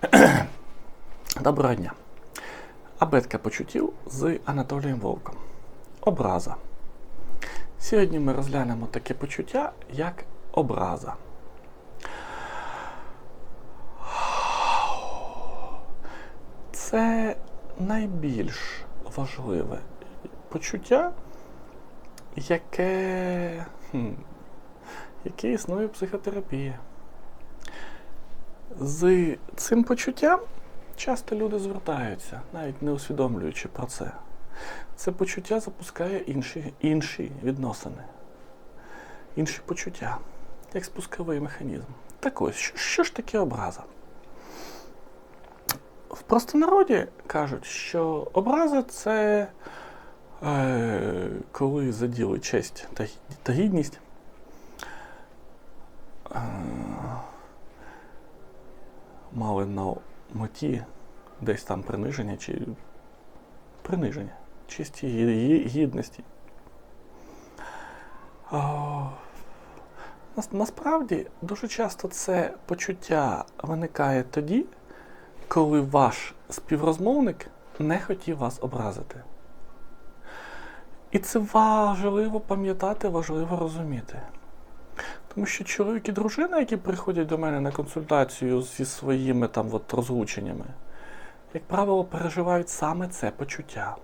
Доброго дня. Абетка почуттів з Анатолієм Вовком. Образа. Сьогодні ми розглянемо таке почуття, як образа. Це найбільш важливе почуття, яке, яке існує в психотерапії. З цим почуттям часто люди звертаються, навіть не усвідомлюючи про це. Це почуття запускає інші, інші відносини, інші почуття, як спусковий механізм. Так ось, що, що ж таке образа? В простонароді кажуть, що образа це е, коли заділи честь та, та гідність. Мали на меті десь там приниження чи приниження честі і гі- гідності. Нас- насправді дуже часто це почуття виникає тоді, коли ваш співрозмовник не хотів вас образити. І це важливо пам'ятати, важливо розуміти. Тому що чоловік і дружина, які приходять до мене на консультацію зі своїми там от розлученнями, як правило, переживають саме це почуття.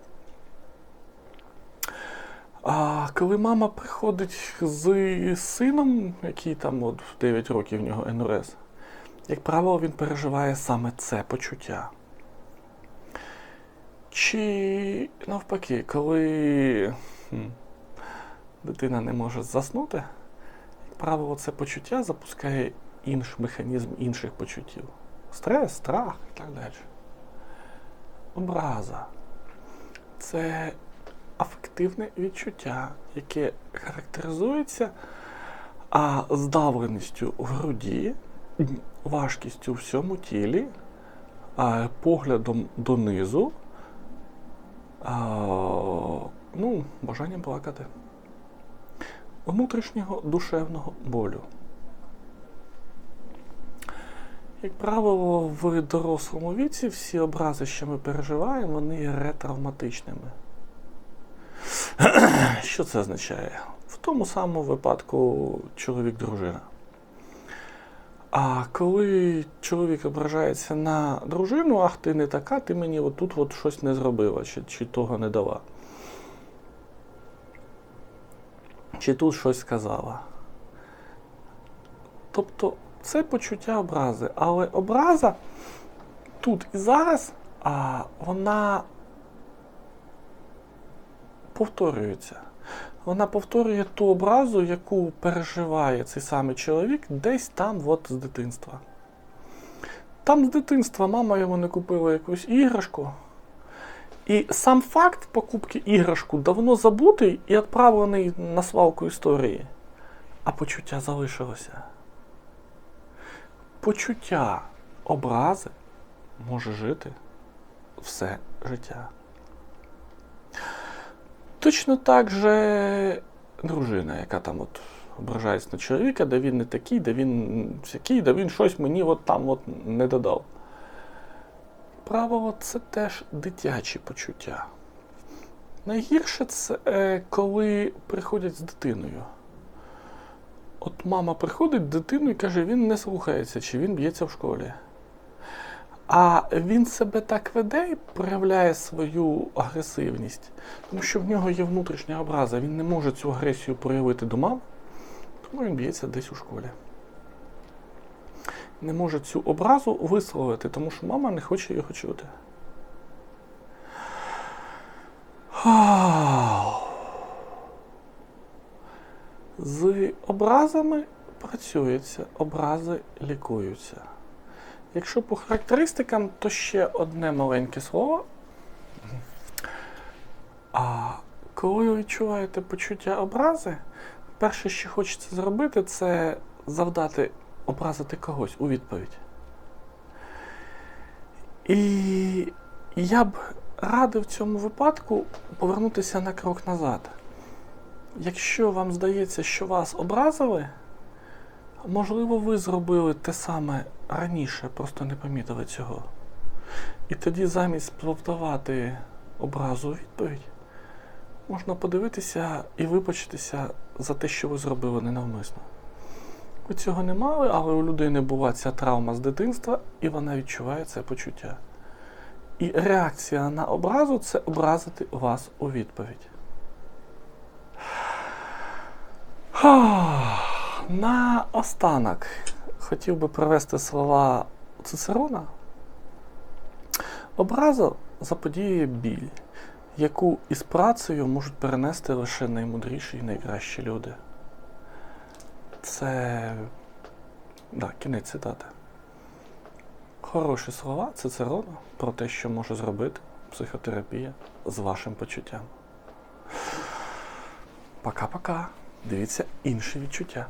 А коли мама приходить з сином, який там от в 9 років в нього НРС, як правило, він переживає саме це почуття. Чи навпаки, коли хм, дитина не може заснути, правило, це почуття запускає інший механізм інших почуттів. Стрес, страх і так далі. Образа це афективне відчуття, яке характеризується а, здавленістю в груді, важкістю в всьому тілі, а, поглядом донизу, а, ну, бажанням плакати, внутрішнього душевного болю. Як правило, в дорослому віці всі образи, що ми переживаємо, вони є ретравматичними. Що це означає? В тому самому випадку чоловік-дружина. А коли чоловік ображається на дружину, ах, ти не така, ти мені отут от щось не зробила, чи, чи того не дала. Чи тут щось сказала. Тобто це почуття образи. Але образа тут і зараз, а вона повторюється. Вона повторює ту образу, яку переживає цей самий чоловік десь там, от з дитинства. Там з дитинства мама йому не купила якусь іграшку. І сам факт покупки іграшку давно забутий і відправлений на свалку історії. А почуття залишилося. Почуття образи може жити все життя. Точно так же дружина, яка там от ображається на чоловіка, де він не такий, де він всякий, де він щось мені от там от не додав. Правило це теж дитячі почуття. Найгірше це е, коли приходять з дитиною. От мама приходить з дитиною і каже, він не слухається, чи він б'ється в школі. А він себе так веде і проявляє свою агресивність, тому що в нього є внутрішня образа, він не може цю агресію проявити до мам, тому він б'ється десь у школі. Не може цю образу висловити, тому що мама не хоче його чути. З образами працюється, образи лікуються. Якщо по характеристикам, то ще одне маленьке слово. А коли ви відчуваєте почуття образи, перше, що хочеться зробити, це завдати образити когось у відповідь. І я б радив в цьому випадку повернутися на крок назад. Якщо вам здається, що вас образили, можливо, ви зробили те саме раніше просто не помітили цього. І тоді замість сплавтувати образу у відповідь, можна подивитися і вибачитися за те, що ви зробили ненавмисно. Ви цього не мали, але у людини була ця травма з дитинства, і вона відчуває це почуття. І реакція на образу це образити вас у відповідь. На останок хотів би привести слова Цицерона. Образа заподіює біль, яку із працею можуть перенести лише наймудріші і найкращі люди. Це да, кінець цитати. Хороші слова Цицерона про те, що може зробити психотерапія з вашим почуттям. Пока-пока. Дивіться інші відчуття.